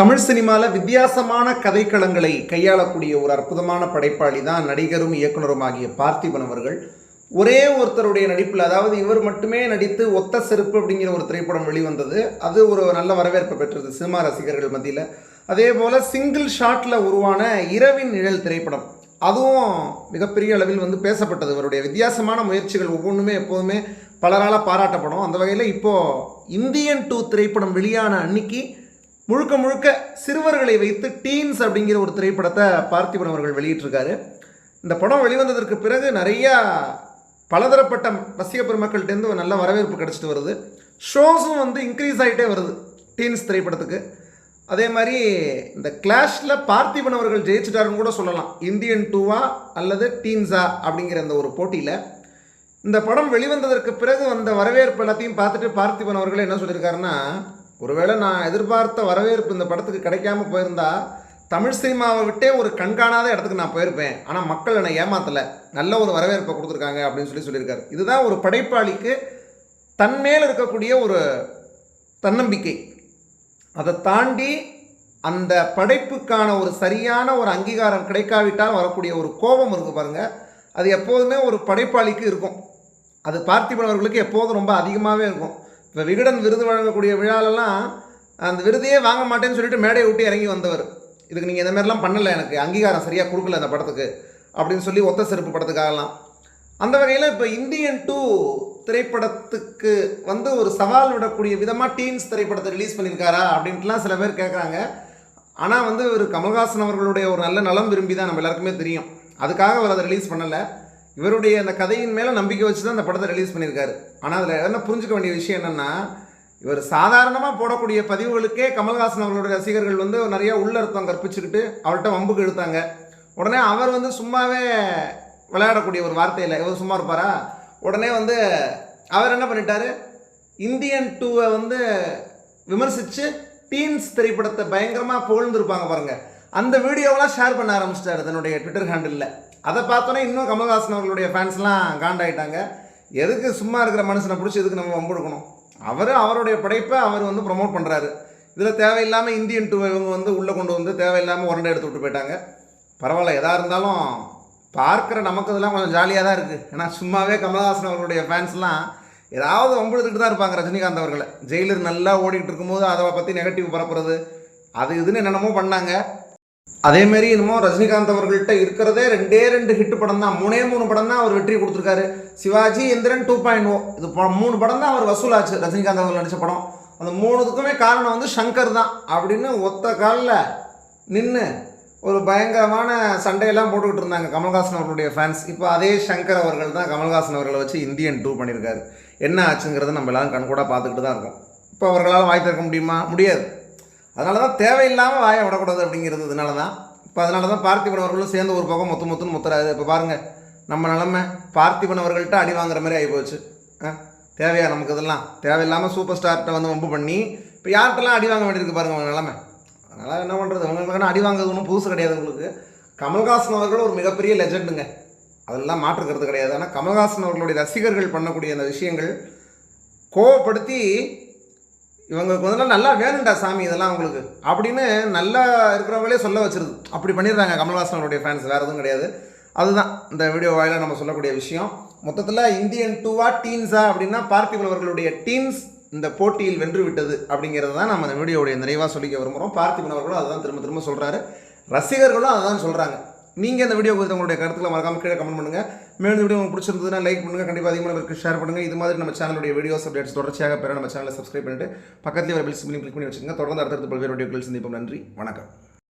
தமிழ் சினிமாவில் வித்தியாசமான கதைக்களங்களை கையாளக்கூடிய ஒரு அற்புதமான படைப்பாளி தான் நடிகரும் இயக்குனரும் ஆகிய பார்த்திபன் அவர்கள். ஒரே ஒருத்தருடைய நடிப்பில் அதாவது இவர் மட்டுமே நடித்து ஒத்த செருப்பு அப்படிங்கிற ஒரு திரைப்படம் வெளிவந்தது. அது ஒரு நல்ல வரவேற்பை பெற்றது சினிமா ரசிகர்கள் மத்தியில். அதே போல் சிங்கிள் ஷாட்டில் உருவான இரவின் நிழல் திரைப்படம். அதுவும் மிகப்பெரிய அளவில் வந்து பேசப்பட்டது. இவருடைய வித்தியாசமான முயற்சிகள் ஒவ்வொன்றுமே எப்போதுமே பலரால் பாராட்டப்படும். அந்த வகையில் இப்போது இந்தியன் டூ திரைப்படம் வெளியான அன்னைக்கு முழுக்க முழுக்க சிறுவர்களை வைத்து டீன்ஸ் அப்படிங்கிற ஒரு திரைப்படத்தை பார்த்திபன் அவர்கள் வெளியிட்டிருக்காரு. இந்த படம் வெளிவந்ததற்கு பிறகு நிறையா பலதரப்பட்ட ரசிக பெருமக்கள்கிட்டேருந்து ஒரு நல்ல வரவேற்பு கிடச்சிட்டு வருது. ஷோஸும் வந்து இன்க்ரீஸ் ஆகிட்டே வருது டீன்ஸ் திரைப்படத்துக்கு. அதே மாதிரி இந்த கிளாஷில் பார்த்திபன் அவர்கள் ஜெயிச்சிட்டாருன்னு கூட சொல்லலாம். இந்தியன் டூவா அல்லது டீன்ஸா அப்படிங்கிற அந்த ஒரு போட்டியில். இந்த படம் வெளிவந்ததற்கு பிறகு வந்த வரவேற்பு எல்லாத்தையும் பார்த்துட்டு பார்த்திபன் அவர்கள் என்ன சொல்லியிருக்காருன்னா ஒருவேளை நான் எதிர்பார்த்த வரவேற்பு இந்த படத்துக்கு கிடைக்காம போயிருந்தா தமிழ் சினிமாவை விட்டே ஒரு கண்காணாத இடத்துக்கு நான் போயிருப்பேன். ஆனால் மக்கள் என்னை ஏமாத்தலை. நல்ல ஒரு வரவேற்பை கொடுத்துருக்காங்க அப்படின்னு சொல்லி சொல்லியிருக்காரு. இதுதான் ஒரு படைப்பாளிக்கு தன்மேல் இருக்கக்கூடிய ஒரு தன்னம்பிக்கை. அதை தாண்டி அந்த படைப்புக்கான ஒரு சரியான ஒரு அங்கீகாரம் கிடைக்காவிட்டால் வரக்கூடிய ஒரு கோபம் இருக்குது பாருங்கள் அது எப்போதுமே ஒரு படைப்பாளிக்கு இருக்கும். அது பார்த்திபன் அவர்களுக்கு எப்போதும் ரொம்ப அதிகமாகவே இருக்கும். இப்போ விகடன் விருது வழங்கக்கூடிய விழாலெல்லாம் அந்த விருதையே வாங்க மாட்டேன்னு சொல்லிட்டு மேடையை விட்டு இறங்கி வந்தவர். இதுக்கு நீங்கள் இந்த மாதிரிலாம் பண்ணலை எனக்கு. அங்கீகாரம் சரியாக கொடுக்கல அந்த படத்துக்கு அப்படின்னு சொல்லி ஒத்த செருப்பு படத்துக்காகலாம். அந்த வகையில் இப்போ இந்தியன் டூ திரைப்படத்துக்கு வந்து ஒரு சவால் விடக்கூடிய விதமாக டீன்ஸ் திரைப்படத்தை ரிலீஸ் பண்ணியிருக்காரா அப்படின்ட்டுலாம் சில பேர் கேட்குறாங்க ஆனால் வந்து ஒரு கமல்ஹாசன் அவர்களுடைய ஒரு நல்ல நலம் விரும்பி தான் நம்ம எல்லாருக்குமே தெரியும். அதுக்காக அவர் அதை ரிலீஸ் பண்ணலை. இவருடைய அந்த கதையின் மேலே நம்பிக்கை வச்சு தான் அந்த படத்தை ரிலீஸ் பண்ணியிருக்காரு. ஆனால் அதில் என்ன புரிஞ்சுக்க வேண்டிய விஷயம் என்னென்னா இவர் சாதாரணமாக போடக்கூடிய பதிவுகளுக்கே கமல்ஹாசன் அவர்களுடைய ரசிகர்கள் வந்து நிறைய உள்ளர்த்தம் கற்பிச்சுக்கிட்டு அவர்கிட்ட வம்புக்கு இழுத்தாங்க. உடனே அவர் வந்து சும்மாவே விளையாடக்கூடிய ஒரு வார்த்தையில் இவர் சும்மா இருப்பாரா? உடனே வந்து அவர் என்ன பண்ணிட்டாரு? இந்தியன் டூவை வந்து விமர்சித்து டீன்ஸ் திரைப்படத்தை பயங்கரமாக புகழ்ந்துருப்பாங்க பாருங்கள் அந்த வீடியோவெலாம் ஷேர் பண்ண ஆரம்பிச்சிட்டாரு தன்னுடைய ட்விட்டர் ஹேண்டிலில் அதை பார்த்தோன்னே இன்னும் கமல்ஹாசன் அவர்களுடைய ஃபேன்ஸ்லாம் காண்டாயிட்டாங்க. எதுக்கு சும்மா இருக்கிற மனுஷனை பிடிச்சி எதுக்கு நம்ம வம்பெடுக்கணும்? அவர் அவருடைய படைப்பை அவர் வந்து ப்ரொமோட் பண்ணுறாரு இதில் தேவையில்லாமல் இந்தியன் டூ இவங்க வந்து உள்ளே கொண்டு வந்து தேவையில்லாமல் உரண்டை எடுத்து விட்டு போயிட்டாங்க. பரவாயில்ல எதாக இருந்தாலும் பார்க்குற நமக்கு இதெல்லாம் கொஞ்சம் ஜாலியாக தான் இருக்குது ஏன்னா சும்மாவே கமல்ஹாசன் அவர்களுடைய ஃபேன்ஸ்லாம் ஏதாவது வம்பெடுத்துட்டு தான் இருப்பாங்க ரஜினிகாந்த் அவர்களை. ஜெயிலர் நல்லா ஓடிக்கிட்டு இருக்கும்போது அதை பற்றி நெகட்டிவ் பரப்புறது அது இதுன்னு என்னென்னமோ பண்ணாங்க. அதே மாதிரி என்னமோ ரஜினிகாந்த் அவர்கள்ட்ட இருக்கிறதே ரெண்டே ரெண்டு ஹிட் படம் தான் மூணே மூணு படம் தான் அவர் வெற்றி கொடுத்துருக்காரு. Sivaji Indiran two point O இது மூணு படம் தான் அவர் வசூலாச்சு ரஜினிகாந்த் அவர்கள் நடித்த படம். அந்த மூணுத்துக்குமே காரணம் வந்து சங்கர் தான் அப்படின்னு ஒத்த காலில் நின்று ஒரு பயங்கரமான சண்டையெல்லாம் போட்டுக்கிட்டு இருந்தாங்க கமல்ஹாசன் அவர்களுடைய ஃபேன்ஸ் இப்போ அதே சங்கர் அவர்கள் தான் கமல்ஹாசன் அவர்களை வச்சு இந்தியன் டூ பண்ணியிருக்காரு. என்ன ஆச்சுங்கிறத நம்ம எல்லாரும் கண்கூட பார்த்துக்கிட்டு தான் இருக்கோம். இப்போ அவர்களால் வாய் திறக்க முடியுமா? முடியாது. அதனால தான் தேவையில்லாமல் வாயை விடக்கூடாது அப்படிங்கிறது அதனால தான் இப்போ அதனால தான் பார்த்திபன் அவர்களும் சேர்ந்து ஒரு பக்கம் மொத்த மொத்தம் முத்துறாரு. இப்போ பாருங்கள் நம்ம நிலமை பார்த்திபன் அவர்கள்ட்ட அடி வாங்குற மாதிரி ஆகிப்போச்சு ஆ? தேவையா நமக்கு இதெல்லாம்? தேவையில்லாமல் சூப்பர் ஸ்டார்கிட்ட வந்து வம்பு பண்ணி இப்போ யார்கிட்டலாம் அடி வாங்க வேண்டியிருக்கு பாருங்கள் உங்க நிலமை. அதனால் என்ன பண்ணுறது அவங்களுக்கு அடி வாங்குறது ஒன்றும் புதுசு கிடையாது உங்களுக்கு. கமல்ஹாசன் அவர்கள் ஒரு மிகப்பெரிய லெஜெண்டுங்க அதெல்லாம் மாற்றுக்கிறது கிடையாது. ஆனால் கமல்ஹாசன் அவர்களுடைய ரசிகர்கள் பண்ணக்கூடிய அந்த விஷயங்கள் கோவப்படுத்தி இவங்களுக்கு வந்து நல்லா வேணும்டா சாமி இதெல்லாம் உங்களுக்கு அப்படின்னு நல்லா இருக்கிறவங்களே சொல்ல வச்சிருது. அப்படி பண்ணிடுறாங்க கமல்ஹாசன் அவருடைய ஃபேன்ஸ் வேறு எதுவும் கிடையாது. அதுதான் இந்த வீடியோ வாயிலாக நம்ம சொல்லக்கூடிய விஷயம். மொத்தத்தில் இந்தியன் டூவா டீன்ஸா அப்படின்னா பார்த்திபன் அவர்களுடைய டீம்ஸ் இந்த போட்டியில் வென்று விட்டது அப்படிங்கிறது தான் நம்ம இந்த வீடியோவுடைய நிறைவாக சொல்லிக்க விரும்புகிறோம் பார்த்திபன் அவர்களும் அதுதான் திரும்ப திரும்ப சொல்கிறாரு ரசிகர்களும் அதுதான் சொல்கிறாங்க நீங்கள் இந்த வீடியோ குறித்து உங்களுடைய கருத்துக்களை மறக்காம கீழே கமெண்ட் பண்ணுங்கள் மேலும் இந்த வீடியோ உங்களுக்கு பிடிச்சிருந்ததுன்னா லைக் பண்ணுங்கள் கண்டிப்பாக அதிகமாக பேருக்கு ஷேர் பண்ணுங்கள் இது மாதிரி நம்ம சேனலுடைய வீடியோஸ் அப்டேட்ஸ் தொடர்ச்சியாக பெற நம்ம சேனலை சப்ஸ்கிரைப் பண்ணிட்டு பக்கத்தில் வர பில்ஸ் கிளிக் பண்ணி வச்சுக்கோங்க. தொடர்ந்து அடுத்தடுத்து பல்வேறு வீடியோக்கள் சந்திப்போம். நன்றி. வணக்கம்.